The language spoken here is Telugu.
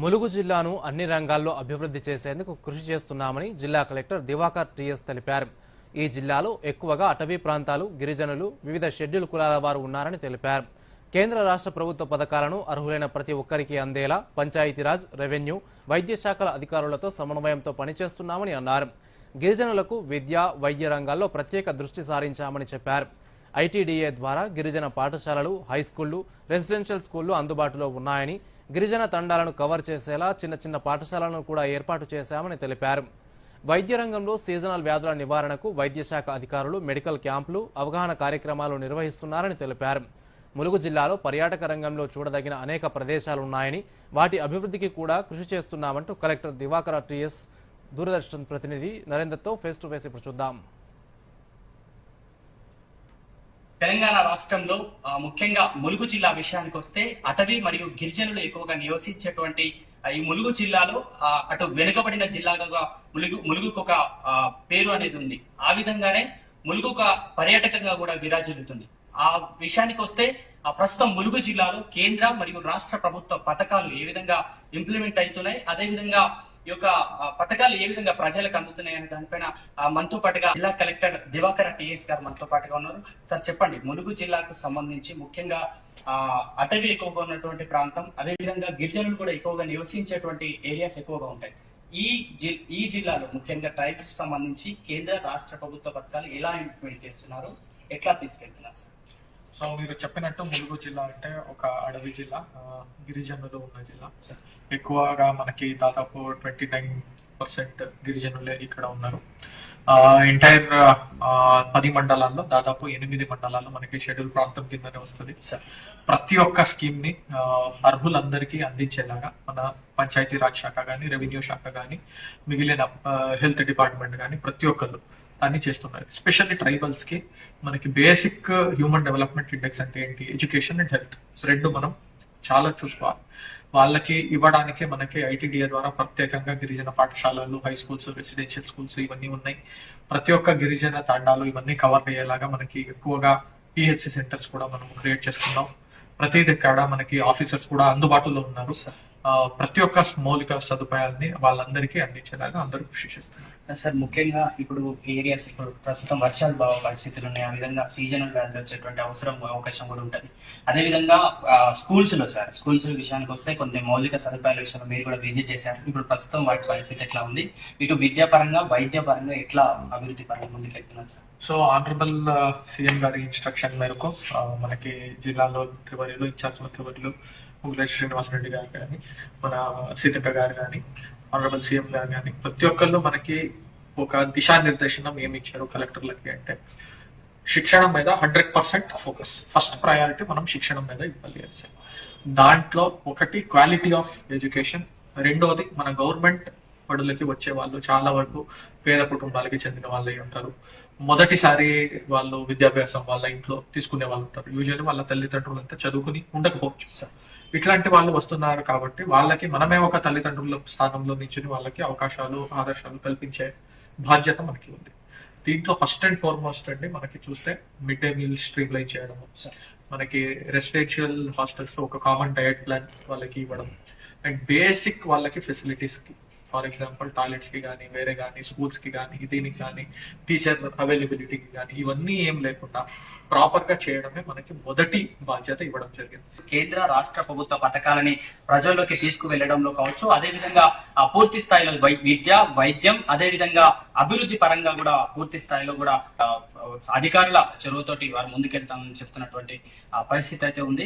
ములుగు జిల్లాను అన్ని రంగాల్లో అభివృద్ధి చేసేందుకు కృషి చేస్తున్నామని జిల్లా కలెక్టర్ దివాకర్ టీఎస్ తెలిపారు. ఈ జిల్లాలో ఎక్కువగా అటవీ ప్రాంతాలు గిరిజనులు వివిధ షెడ్యూల్ కులాల వారు ఉన్నారని తెలిపారు. కేంద్ర రాష్ట్ర ప్రభుత్వ పథకాలను అర్హులైన ప్రతి ఒక్కరికి అందేలా పంచాయతీరాజ్ రెవెన్యూ వైద్య శాఖల అధికారులతో సమన్వయంతో పనిచేస్తున్నామని అన్నారు. గిరిజనులకు విద్య వైద్య రంగాల్లో ప్రత్యేక దృష్టి సారించామని చెప్పారు. ఐటీడీఏ ద్వారా గిరిజన పాఠశాలలు హైస్కూళ్ళు రెసిడెన్షియల్ స్కూళ్ళు అందుబాటులో ఉన్నాయని గిరిజన తండాలను కవర్ చేసేలా చిన్న చిన్న పాఠశాలను కూడా ఏర్పాటు చేశామని తెలిపారు. వైద్య రంగంలో సీజనల్ వ్యాధుల నివారణకు వైద్య శాఖ అధికారులు మెడికల్ క్యాంపులు అవగాహన కార్యక్రమాలు నిర్వహిస్తున్నారని తెలిపారు. ములుగు జిల్లాలో పర్యాటక రంగంలో చూడదగిన అనేక ప్రదేశాలున్నాయని వాటి అభివృద్ధికి కూడా కృషి చేస్తున్నామంటూ కలెక్టర్ దివాకర టీఎస్ దూరదర్శన్ ప్రతినిధి నరేందర్తో ఫేస్ టు ఫేస్ ఇప్పుడు చూద్దాం. తెలంగాణ రాష్ట్రంలో ఆ, ముఖ్యంగా ములుగు జిల్లా విషయానికి వస్తే అటవీ మరియు గిరిజనులు ఎక్కువగా నివసించేటువంటి ఈ ములుగు జిల్లాలో అటు వెనుకబడిన జిల్లాగా ములుగు ములుగుకు ఒక పేరు అనేది ఉంది. ఆ విధంగానే ములుగు ఒక పర్యాటకంగా కూడా విరాజిల్లుతుంది. ఆ విషయానికి వస్తే ఆ ప్రస్తుతం ములుగు జిల్లాలో కేంద్ర మరియు రాష్ట్ర ప్రభుత్వ పథకాలు ఏ విధంగా ఇంప్లిమెంట్ అవుతున్నాయి అదే విధంగా ఈ యొక్క పథకాలు ఏ విధంగా ప్రజలకు అందుతున్నాయి అనే దానిపైన ఆ, మనతో పాటుగా జిల్లా కలెక్టర్ దివాకర్ టిఎస్ గారు మనతో పాటుగా ఉన్నారు. సార్ చెప్పండి ములుగు జిల్లాకు సంబంధించి ముఖ్యంగా ఆ, అటవీ ఎక్కువగా ఉన్నటువంటి ప్రాంతం అదే విధంగా గిరిజనులు కూడా ఎక్కువగా నివసించేటువంటి ఏరియాస్ ఎక్కువగా ఉంటాయి. ఈ జి ఈ జిల్లాలో ముఖ్యంగా ట్రైబ్స్ సంబంధించి కేంద్ర రాష్ట్ర ప్రభుత్వ పథకాలు ఎలా ఇంప్లిమెంట్ చేస్తున్నారు? ఎట్లా తీసుకెళ్తున్నారు సార్? సో మీరు చెప్పినట్టు ములుగు జిల్లా అంటే ఒక అడవి జిల్లా గిరిజనులు ఉన్న జిల్లా. ఎక్కువగా మనకి దాదాపు ట్వంటీ నైన్ పర్సెంట్ గిరిజనులే ఇక్కడ ఉన్నారు. ఎంటైర్ పది మండలాల్లో దాదాపు ఎనిమిది మండలాల్లో మనకి షెడ్యూల్ ప్రాంతం కిందనే వస్తుంది. ప్రతి ఒక్క స్కీమ్ని అర్హులందరికీ అందించేలాగా మన పంచాయతీ రాజ్ శాఖ కానీ రెవెన్యూ శాఖ కానీ మిగిలిన హెల్త్ డిపార్ట్మెంట్ కానీ ప్రతి ఒక్కళ్ళు అన్ని చేస్తున్నారు. ఎస్పెషల్లీ ట్రైబల్స్కి మనకి బేసిక్ హ్యూమన్ డెవలప్మెంట్ ఇండెక్స్ అంటే ఏంటి? ఎడ్యుకేషన్ అండ్ హెల్త్ రెండు మనం చాలా చూసుకోవాలి. వాళ్ళకి ఇవ్వడానికి మనకి ఐటీడీఏ ద్వారా ప్రత్యేకంగా గిరిజన పాఠశాలలు హై స్కూల్స్ రెసిడెన్షియల్ స్కూల్స్ ఇవన్నీ ఉన్నాయి. ప్రతి ఒక్క గిరిజన తాండాలు ఇవన్నీ కవర్ అయ్యేలాగా మనకి ఎక్కువగా పిహెచ్సి సెంటర్స్ కూడా మనం క్రియేట్ చేసుకున్నాం. ప్రతి దగ్గర మనకి ఆఫీసర్స్ కూడా అందుబాటులో ఉన్నారు. సార్ ప్రతి ఒక్క మౌలిక సదుపాయాల్ని వాళ్ళందరికీ అందించేలాగా అందరూ కృషి చేస్తున్నారు. సార్ ముఖ్యంగా ఇప్పుడు ఏరియాస్ ఇప్పుడు ప్రస్తుతం వర్షాలు బాగా పరిస్థితులు ఉన్నాయి. ఆ విధంగా సీజనల్ వ్యాధులు వచ్చేటువంటి అవసరం అవకాశం కూడా ఉంటుంది. అదే విధంగా స్కూల్స్లో సార్ స్కూల్స్ విషయానికి వస్తే కొన్ని మౌలిక సదుపాయాల విషయంలో మీరు కూడా విజిట్ చేశారు. ఇప్పుడు ప్రస్తుతం వాటి పరిస్థితి ఎట్లా ఉంది? ఇటు విద్యాపరంగా వైద్య పరంగా ఎట్లా అభివృద్ధి పరంగా ముందుకెళ్తున్నారు సార్? సో ఆనరబుల్ సీఎం గారి ఇన్స్ట్రక్షన్ మేరకు మనకి జిల్లాలో మంత్రివర్యులు ఇన్ఛార్జ్ మంత్రివర్యులు ముగ్గులేష్ శ్రీనివాస్ రెడ్డి గారు కానీ మన సీతక్క గారు కానీ ఆనరబుల్ సీఎం గారు కానీ ప్రతి ఒక్కళ్ళు మనకి ఒక దిశానిర్దేశనం ఏమి ఇచ్చారు కలెక్టర్లకి అంటే శిక్షణ మీద hundred percent focus first priority మనం శిక్షణ మీద ఇవ్వాలి దాంట్లో ఒకటి క్వాలిటీ ఆఫ్ ఎడ్యుకేషన్ రెండవది మన గవర్నమెంట్ బడులకి వచ్చే వాళ్ళు చాలా వరకు పేద కుటుంబాలకి చెందిన వాళ్ళే ఉంటారు. మొదటిసారి వాళ్ళు విద్యాభ్యాసం వాళ్ళ ఇంట్లో తీసుకునే వాళ్ళు ఉంటారు. యూజువల్లీ వాళ్ళ తల్లిదండ్రులంతా చదువుకుని ఉండకపోవచ్చు. ఇట్లాంటి వాళ్ళు వస్తున్నారు కాబట్టి వాళ్ళకి మనమే ఒక తల్లిదండ్రుల స్థానంలో నించుని వాళ్ళకి అవకాశాలు ఆదర్శాలు కల్పించే బాధ్యత మనకి ఉంది. దీంట్లో ఫస్ట్ అండ్ ఫార్మోస్ట్ అండి మనకి చూస్తే mid day meal streamline చేయడము మనకి రెసిడెన్షియల్ హాస్టల్స్లో ఒక కామన్ డయట్ ప్లాన్ వాళ్ళకి ఇవ్వడం. అండ్ బేసిక్ వాళ్ళకి ఫెసిలిటీస్కి ఫర్ ఎగ్జాంపుల్ టాయిలెట్స్కి కానీ వేరే కానీ స్కూల్స్కి కానీ దీనికి కానీ టీచర్ అవైలబిలిటీకి కానీ ఇవన్నీ ఏం లేకుండా ప్రాపర్గా చేయడమే మనకి మొదటి బాధ్యత ఇవ్వడం జరిగింది. కేంద్ర రాష్ట్ర ప్రభుత్వ పథకాలని ప్రజల్లోకి తీసుకువెళ్ళడంలో కావచ్చు అదేవిధంగా పూర్తి స్థాయిలో వై- విద్య వైద్యం అదేవిధంగా అభివృద్ధి పరంగా కూడా పూర్తి స్థాయిలో కూడా అధికారుల చొరవతోటి వారు ముందుకెళ్తామని చెప్తున్నటువంటి ఆ, పరిస్థితి అయితే ఉంది.